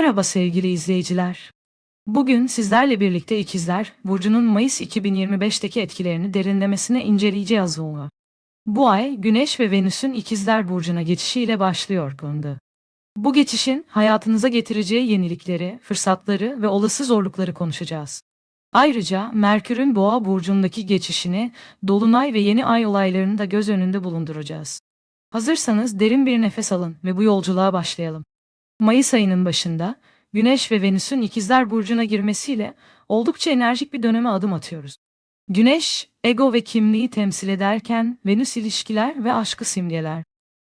Merhaba sevgili izleyiciler. Bugün sizlerle birlikte ikizler Burcu'nun Mayıs 2025'teki etkilerini derinlemesine inceleyeceğiz. onu. Bu ay Güneş ve Venüs'ün ikizler Burcu'na geçişiyle başlıyor konuda. Bu geçişin hayatınıza getireceği yenilikleri, fırsatları ve olası zorlukları konuşacağız. Ayrıca Merkür'ün Boğa burcundaki geçişini, dolunay ve yeni ay olaylarını da göz önünde bulunduracağız. Hazırsanız derin bir nefes alın ve bu yolculuğa başlayalım. Mayıs ayının başında Güneş ve Venüs'ün ikizler burcuna girmesiyle oldukça enerjik bir döneme adım atıyoruz. Güneş, ego ve kimliği temsil ederken Venüs ilişkiler ve aşkı simgeler.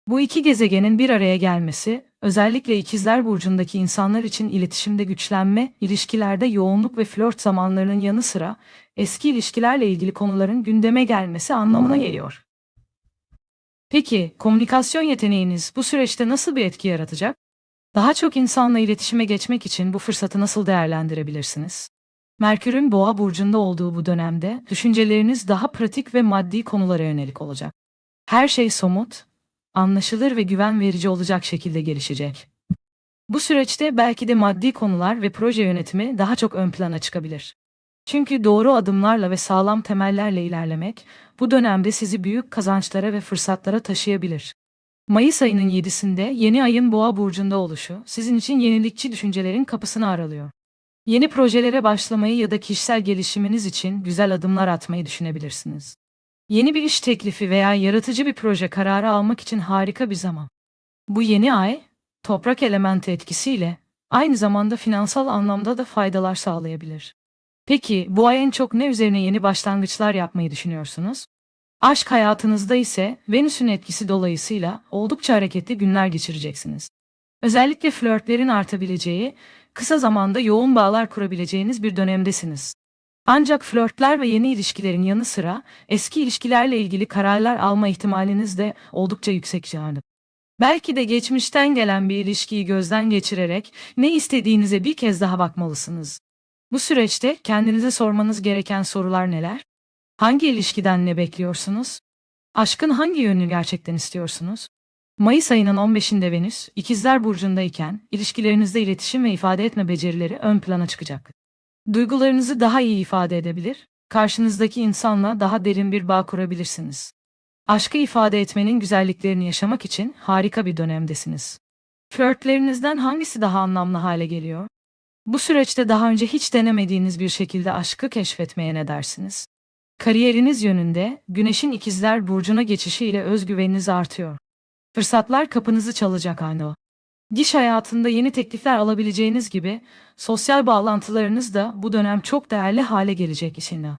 Bu iki gezegenin bir araya gelmesi, özellikle ikizler burcundaki insanlar için iletişimde güçlenme, ilişkilerde yoğunluk ve flört zamanlarının yanı sıra eski ilişkilerle ilgili konuların gündeme gelmesi anlamına geliyor. Peki, komünikasyon yeteneğiniz bu süreçte nasıl bir etki yaratacak? Daha çok insanla iletişime geçmek için bu fırsatı nasıl değerlendirebilirsiniz? Merkür'ün Boğa burcunda olduğu bu dönemde düşünceleriniz daha pratik ve maddi konulara yönelik olacak. Her şey somut, anlaşılır ve güven verici olacak şekilde gelişecek. Bu süreçte belki de maddi konular ve proje yönetimi daha çok ön plana çıkabilir. Çünkü doğru adımlarla ve sağlam temellerle ilerlemek bu dönemde sizi büyük kazançlara ve fırsatlara taşıyabilir. Mayıs ayının 7'sinde yeni ayın boğa burcunda oluşu sizin için yenilikçi düşüncelerin kapısını aralıyor. Yeni projelere başlamayı ya da kişisel gelişiminiz için güzel adımlar atmayı düşünebilirsiniz. Yeni bir iş teklifi veya yaratıcı bir proje kararı almak için harika bir zaman. Bu yeni ay, toprak elementi etkisiyle aynı zamanda finansal anlamda da faydalar sağlayabilir. Peki bu ay en çok ne üzerine yeni başlangıçlar yapmayı düşünüyorsunuz? Aşk hayatınızda ise Venüs'ün etkisi dolayısıyla oldukça hareketli günler geçireceksiniz. Özellikle flörtlerin artabileceği, kısa zamanda yoğun bağlar kurabileceğiniz bir dönemdesiniz. Ancak flörtler ve yeni ilişkilerin yanı sıra eski ilişkilerle ilgili kararlar alma ihtimaliniz de oldukça yüksek canım. Belki de geçmişten gelen bir ilişkiyi gözden geçirerek ne istediğinize bir kez daha bakmalısınız. Bu süreçte kendinize sormanız gereken sorular neler? Hangi ilişkiden ne bekliyorsunuz? Aşkın hangi yönünü gerçekten istiyorsunuz? Mayıs ayının 15'inde Venüs, İkizler Burcu'ndayken ilişkilerinizde iletişim ve ifade etme becerileri ön plana çıkacak. Duygularınızı daha iyi ifade edebilir, karşınızdaki insanla daha derin bir bağ kurabilirsiniz. Aşkı ifade etmenin güzelliklerini yaşamak için harika bir dönemdesiniz. Flörtlerinizden hangisi daha anlamlı hale geliyor? Bu süreçte daha önce hiç denemediğiniz bir şekilde aşkı keşfetmeye ne dersiniz? Kariyeriniz yönünde Güneş'in ikizler burcuna geçişiyle özgüveniniz artıyor. Fırsatlar kapınızı çalacak ano. Diş hayatında yeni teklifler alabileceğiniz gibi sosyal bağlantılarınız da bu dönem çok değerli hale gelecek işine.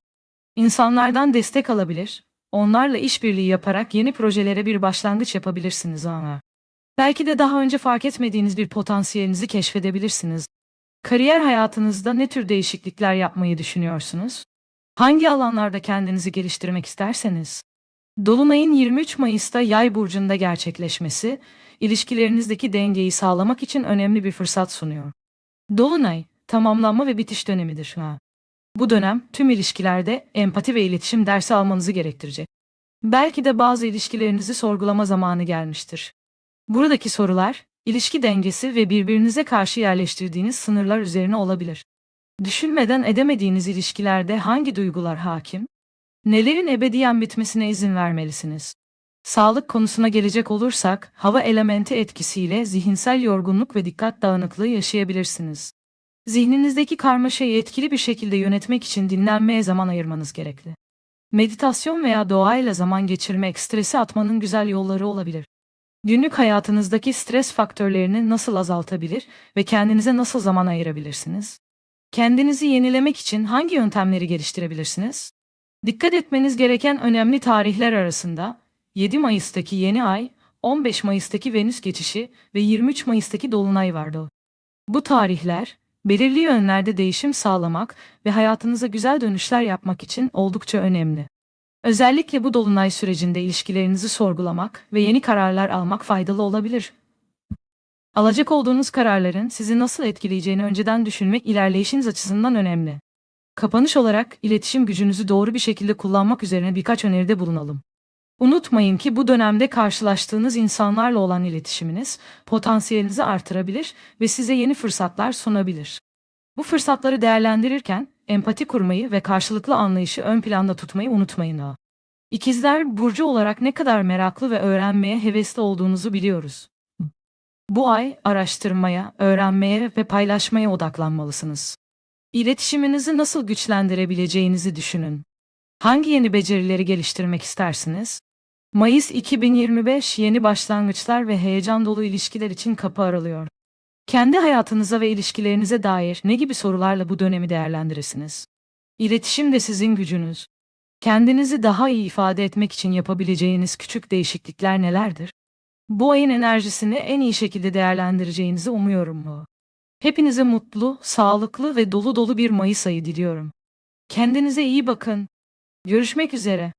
İnsanlardan destek alabilir, onlarla işbirliği yaparak yeni projelere bir başlangıç yapabilirsiniz ama. Belki de daha önce fark etmediğiniz bir potansiyelinizi keşfedebilirsiniz. Kariyer hayatınızda ne tür değişiklikler yapmayı düşünüyorsunuz? Hangi alanlarda kendinizi geliştirmek isterseniz? Dolunay'ın 23 Mayıs'ta Yay burcunda gerçekleşmesi, ilişkilerinizdeki dengeyi sağlamak için önemli bir fırsat sunuyor. Dolunay, tamamlanma ve bitiş dönemidir. Ha. Bu dönem tüm ilişkilerde empati ve iletişim dersi almanızı gerektirecek. Belki de bazı ilişkilerinizi sorgulama zamanı gelmiştir. Buradaki sorular, ilişki dengesi ve birbirinize karşı yerleştirdiğiniz sınırlar üzerine olabilir. Düşünmeden edemediğiniz ilişkilerde hangi duygular hakim? Nelerin ebediyen bitmesine izin vermelisiniz? Sağlık konusuna gelecek olursak, hava elementi etkisiyle zihinsel yorgunluk ve dikkat dağınıklığı yaşayabilirsiniz. Zihninizdeki karmaşayı etkili bir şekilde yönetmek için dinlenmeye zaman ayırmanız gerekli. Meditasyon veya doğayla zaman geçirmek stresi atmanın güzel yolları olabilir. Günlük hayatınızdaki stres faktörlerini nasıl azaltabilir ve kendinize nasıl zaman ayırabilirsiniz? Kendinizi yenilemek için hangi yöntemleri geliştirebilirsiniz? Dikkat etmeniz gereken önemli tarihler arasında 7 Mayıs'taki yeni ay, 15 Mayıs'taki Venüs geçişi ve 23 Mayıs'taki dolunay vardı. Bu tarihler belirli yönlerde değişim sağlamak ve hayatınıza güzel dönüşler yapmak için oldukça önemli. Özellikle bu dolunay sürecinde ilişkilerinizi sorgulamak ve yeni kararlar almak faydalı olabilir. Alacak olduğunuz kararların sizi nasıl etkileyeceğini önceden düşünmek ilerleyişiniz açısından önemli. Kapanış olarak iletişim gücünüzü doğru bir şekilde kullanmak üzerine birkaç öneride bulunalım. Unutmayın ki bu dönemde karşılaştığınız insanlarla olan iletişiminiz potansiyelinizi artırabilir ve size yeni fırsatlar sunabilir. Bu fırsatları değerlendirirken empati kurmayı ve karşılıklı anlayışı ön planda tutmayı unutmayın. İkizler burcu olarak ne kadar meraklı ve öğrenmeye hevesli olduğunuzu biliyoruz. Bu ay araştırmaya, öğrenmeye ve paylaşmaya odaklanmalısınız. İletişiminizi nasıl güçlendirebileceğinizi düşünün. Hangi yeni becerileri geliştirmek istersiniz? Mayıs 2025 yeni başlangıçlar ve heyecan dolu ilişkiler için kapı aralıyor. Kendi hayatınıza ve ilişkilerinize dair ne gibi sorularla bu dönemi değerlendirirsiniz? İletişim de sizin gücünüz. Kendinizi daha iyi ifade etmek için yapabileceğiniz küçük değişiklikler nelerdir? Bu ayın enerjisini en iyi şekilde değerlendireceğinizi umuyorum mu? Hepinize mutlu, sağlıklı ve dolu dolu bir Mayıs ayı diliyorum. Kendinize iyi bakın. Görüşmek üzere.